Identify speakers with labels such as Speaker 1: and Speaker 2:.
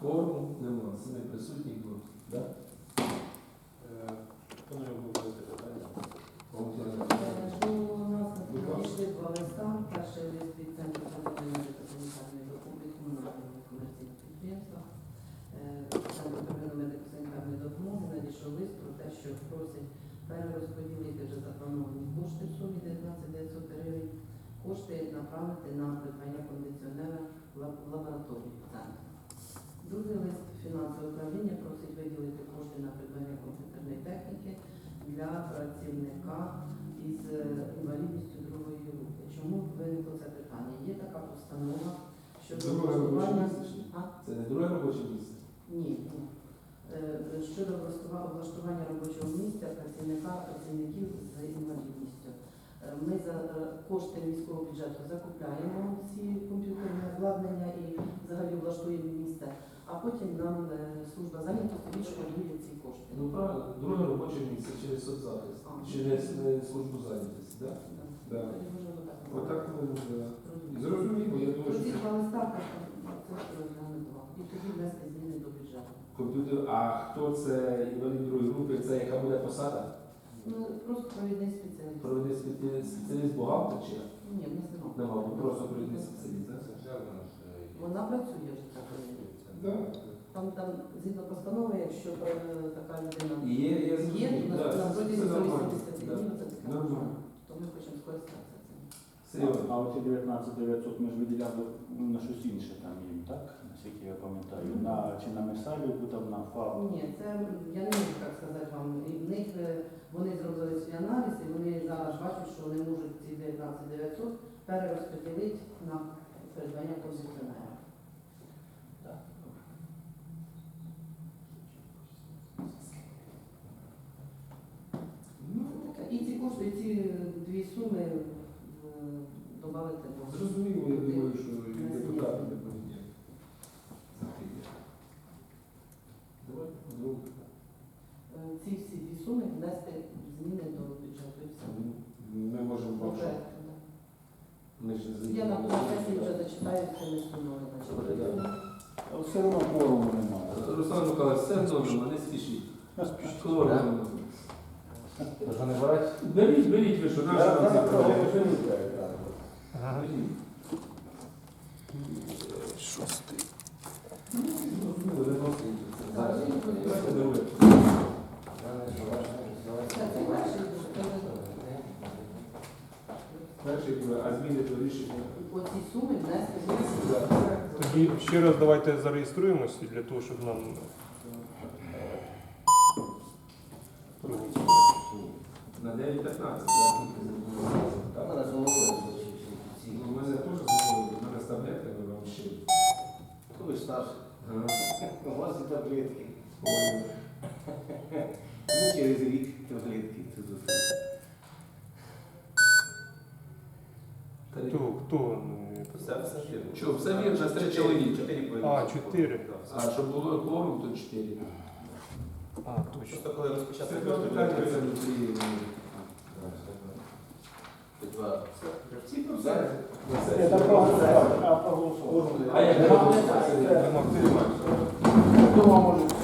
Speaker 1: Кворуму нема, це не присутній кворум. Да?
Speaker 2: Пішли е, ну, два листа, перший лист Центру Федеральної Документальної Республіки комунального комерційного підприємства. Центр первинної медико-санітарної допомоги надійшов лист те, що просить перерозподілити вже заплановані кошти в сумі 19 гривень, кошти направити на придбання кондиціонера в лабораторії центру лист фінансового управління просить виділити кошти на придбання комп'ютерної техніки для працівника із е, інвалідністю другої групи. Чому виникло це питання? Є така постанова щодо Друге робоче місце? А?
Speaker 1: Це не друге робоче місце?
Speaker 2: Ні, ні. Е, Щодо влаштува- влаштування робочого місця працівника працівників з інвалідністю. Е, Ми за е, кошти міського бюджету закупляємо ці комп'ютерне обладнання і взагалі влаштуємо місце, а потім нам е, служба зайнятості відшкодує ці кошти. Ну
Speaker 1: правильно, друге робоче місце через соцзахист, через службу зайнятості, так?
Speaker 2: Да. Да. Так. Отак
Speaker 1: да. Зрозуміло. Я думаю, що.
Speaker 2: І тоді внести зміни до бюджету.
Speaker 1: комп'ютер, а хто це інвалід другої групи, це яка буде посада?
Speaker 2: Ну, просто провідний спеціаліст. Проведений
Speaker 1: спеціаліст, спеціаліст бухгалтер чи?
Speaker 2: Ні, в нас немає. Нема, ну, просто проведений спеціаліст,
Speaker 3: так? Вона
Speaker 2: працює вже так. Там, там згідно постанови, якщо е, така людина є, я є, то да, на протязі це нормально. 180 днів це таке Нормально. То ми хочемо скористатися цим.
Speaker 1: Серйозно. А
Speaker 4: оці 19 900 ми ж виділяли ну, на щось інше там їм, так? Наскільки я пам'ятаю. На, чи на Месалівку, там на ФАП.
Speaker 2: Ні, це я не можу так сказати вам. І в них е, вони зробили свій аналіз, і вони бачать, що вони можуть ці 19 900 перерозподілити на придбання кондиціонера. Так.
Speaker 1: Ну,
Speaker 2: І ці кошти, і ці дві суми е, додати до Зрозуміло, я думаю, що і депутати не
Speaker 1: повинні.
Speaker 2: Е, ці всі дві суми внести зміни до бюджету і все.
Speaker 1: Ми можемо поки. Ми ж Я на сесії вже
Speaker 2: зачитаю цими сумами. Добре, значить. да.
Speaker 4: А все одно форуму немає.
Speaker 1: Руслан Миколаївич, все вдома, не спішіть. Хлору.
Speaker 3: Що не брати?
Speaker 1: Беріть, беріть ви, що наша нам. Беріть.
Speaker 5: Шостий.
Speaker 1: Ну, зрозуміло, не Зараз. ну, Давайте друге.
Speaker 3: Це це перший дуже добре.
Speaker 1: Друге, а зміни до рішення.
Speaker 2: По цій сумі внести зміни.
Speaker 1: Тоді
Speaker 5: ще раз давайте зареєструємося для того, щоб нам
Speaker 1: На 9.15, так? Так. Мене
Speaker 3: зголовили. Ну, у мене
Speaker 1: теж у мене з таблетками вам ще.
Speaker 3: Ви старший. У вас і таблетки.
Speaker 1: Ой.
Speaker 3: Ну, через рік таблетки. Це зустріч.
Speaker 5: Хто, Все,
Speaker 6: все вірно. Чого, все вірно, три чоловіка. А, чотири. А
Speaker 1: щоб було кворум, то чотири.
Speaker 5: А, точно.
Speaker 6: Просто коли розпочати Це два питання,
Speaker 1: це. Я
Speaker 4: проголосував. А як?
Speaker 3: Дома може